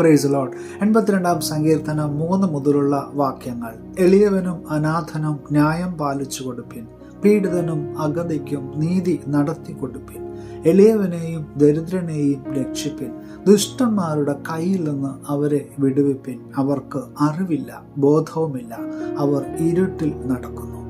Price load എൺപത്തിരണ്ടാം സങ്കീർത്തനം മൂന്ന് മുതലുള്ള വാക്യങ്ങൾ. എളിയവനും അനാഥനും ന്യായം പാലിച്ചു കൊടുപ്പിൻ. പീഡിതനും അഗതിക്കും നീതി നടത്തി കൊടുപ്പിൻ. എളിയവനെയും ദരിദ്രനെയും രക്ഷിപ്പിൻ. ദുഷ്ടന്മാരുടെ കയ്യിൽ നിന്ന് അവരെ വിടുവിപ്പിൻ. അവർക്ക് അറിവില്ല ബോധവുമില്ല. അവർ ഇരുട്ടിൽ നടക്കുന്നു.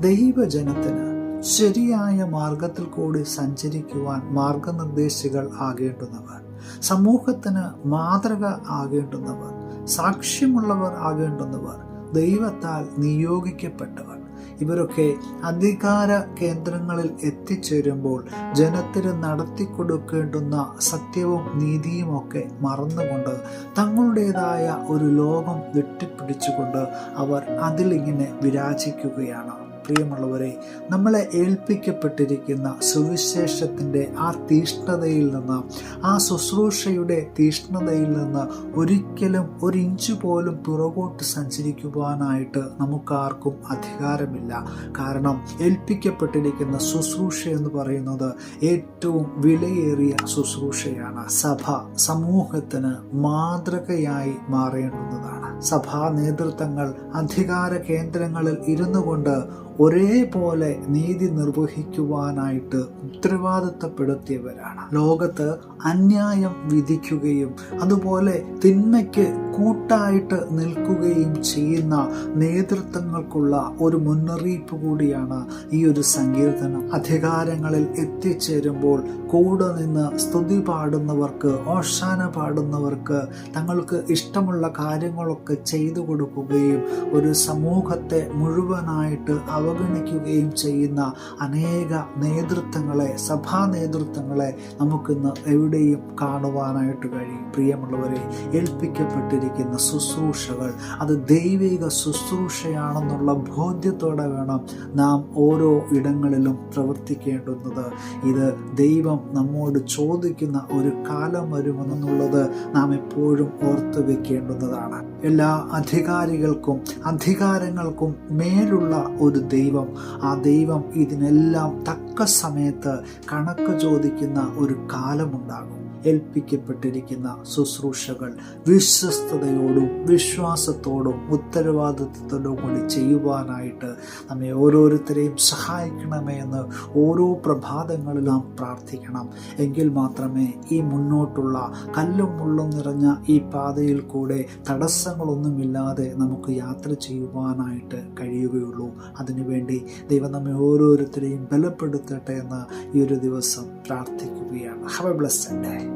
ദൈവജനത്തിന് ശരിയായ മാർഗത്തിൽ കൂടി സഞ്ചരിക്കുവാൻ മാർഗനിർദ്ദേശികൾ ആകേണ്ടുന്നവർ. സമൂഹത്തിന് മാതൃക ആകേണ്ടുന്നവർ സാക്ഷ്യമുള്ളവർ ആകേണ്ടുന്നവർ ദൈവത്താൽ നിയോഗിക്കപ്പെട്ടവർ. ഇവരൊക്കെ അധികാര കേന്ദ്രങ്ങളിൽ എത്തിച്ചേരുമ്പോൾ ജനത്തിന് നടത്തിക്കൊടുക്കേണ്ടുന്ന സത്യവും നീതിയുമൊക്കെ മറന്നുകൊണ്ട് തങ്ങളുടേതായ ഒരു ലോകം വെട്ടിപ്പിടിച്ചുകൊണ്ട് അവർ അതിലിങ്ങനെ വിരാജിക്കുകയാണ്. പ്രിയമുള്ളവരെ നമ്മളെ ഏൽപ്പിക്കപ്പെട്ടിരിക്കുന്ന സുവിശേഷത്തിന്റെ ആ തീഷ്ണതയിൽ നിന്ന് ആ ശുശ്രൂഷയുടെ തീഷ്ണതയിൽ നിന്ന് ഒരിക്കലും ഒരു ഇഞ്ച് പോലും പുറകോട്ട് സഞ്ചരിക്കുവാനായിട്ട് നമുക്കാർക്കും അധികാരമില്ല. കാരണം ഏൽപ്പിക്കപ്പെട്ടിരിക്കുന്ന ശുശ്രൂഷ എന്ന് പറയുന്നത് ഏറ്റവും വിലയേറിയ ശുശ്രൂഷയാണ്. സഭ സമൂഹത്തിന് മാതൃകയായി മാറേണ്ടുന്നതാണ്. സഭാ നേതൃത്വങ്ങൾ അധികാര കേന്ദ്രങ്ങളിൽ ഇരുന്നു കൊണ്ട് ഒരേപോലെ നീതി നിർവഹിക്കുവാനായിട്ട് ഉത്തരവാദിത്തപ്പെടുത്തിയവരാണ്. ലോകത്ത് അന്യായം വിധിക്കുകയും അതുപോലെ തിന്മയ്ക്ക് കൂട്ടായിട്ട് നിൽക്കുകയും ചെയ്യുന്ന നേതൃത്വങ്ങൾക്കുള്ള ഒരു മുന്നറിയിപ്പ് കൂടിയാണ് ഈ ഒരു സങ്കീർത്തനം. അധികാരങ്ങളിൽ എത്തിച്ചേരുമ്പോൾ കൂടെ നിന്ന് സ്തുതി പാടുന്നവർക്ക് ഓഷാന പാടുന്നവർക്ക് തങ്ങൾക്ക് ഇഷ്ടമുള്ള കാര്യങ്ങളൊക്കെ ചെയ്തു കൊടുക്കുകയും ഒരു സമൂഹത്തെ മുഴുവനായിട്ട് അവഗണിക്കുകയും ചെയ്യുന്ന അനേക നേതൃത്വങ്ങളെ സഭാ നേതൃത്വങ്ങളെ നമുക്കിന്ന് എവിടെയും കാണുവാനായിട്ട് കഴിയും. പ്രിയമുള്ളവരെ ഏൽപ്പിക്കപ്പെട്ടിരിക്കുന്ന ശുശ്രൂഷകൾ അത് ദൈവിക ശുശ്രൂഷയാണെന്നുള്ള ബോധ്യത്തോടെ വേണം നാം ഓരോ ഇടങ്ങളിലും പ്രവർത്തിക്കേണ്ടുന്നത്. ഇത് ദൈവം നമ്മോട് ചോദിക്കുന്ന ഒരു കാലം വരുമെന്നുള്ളത് നാം എപ്പോഴും ഓർത്തു വെക്കേണ്ടുന്നതാണ്. എല്ലാ അധികാരികൾക്കും അധികാരങ്ങൾക്കും മേലുള്ള ഒരു ദൈവം. ആ ദൈവം ഇതിനെല്ലാം തക്ക സമയത്ത് കണക്ക് ചോദിക്കുന്ന ഒരു കാലമുണ്ടാകും. ഏൽപ്പിക്കപ്പെട്ടിരിക്കുന്ന ശുശ്രൂഷകൾ വിശ്വസ്തയോടും വിശ്വാസത്തോടും ഉത്തരവാദിത്വത്തോടും കൂടി ചെയ്യുവാനായിട്ട് നമ്മെ ഓരോരുത്തരെയും സഹായിക്കണമേ എന്ന് ഓരോ പ്രഭാതങ്ങളിലും നാം പ്രാർത്ഥിക്കണം. എങ്കിൽ മാത്രമേ ഈ മുന്നോട്ടുള്ള കല്ലും മുള്ളും നിറഞ്ഞ ഈ പാതയിൽ കൂടെ തടസ്സങ്ങളൊന്നുമില്ലാതെ നമുക്ക് യാത്ര ചെയ്യുവാനായിട്ട് കഴിയുകയുള്ളൂ. അതിനുവേണ്ടി ദൈവം നമ്മെ ഓരോരുത്തരെയും ബലപ്പെടുത്തട്ടെ എന്ന് ഈ ഒരു ദിവസം പ്രാർത്ഥിക്കുകയാണ്. ഹവ എ ബ്ലസ്സഡ് ഡേ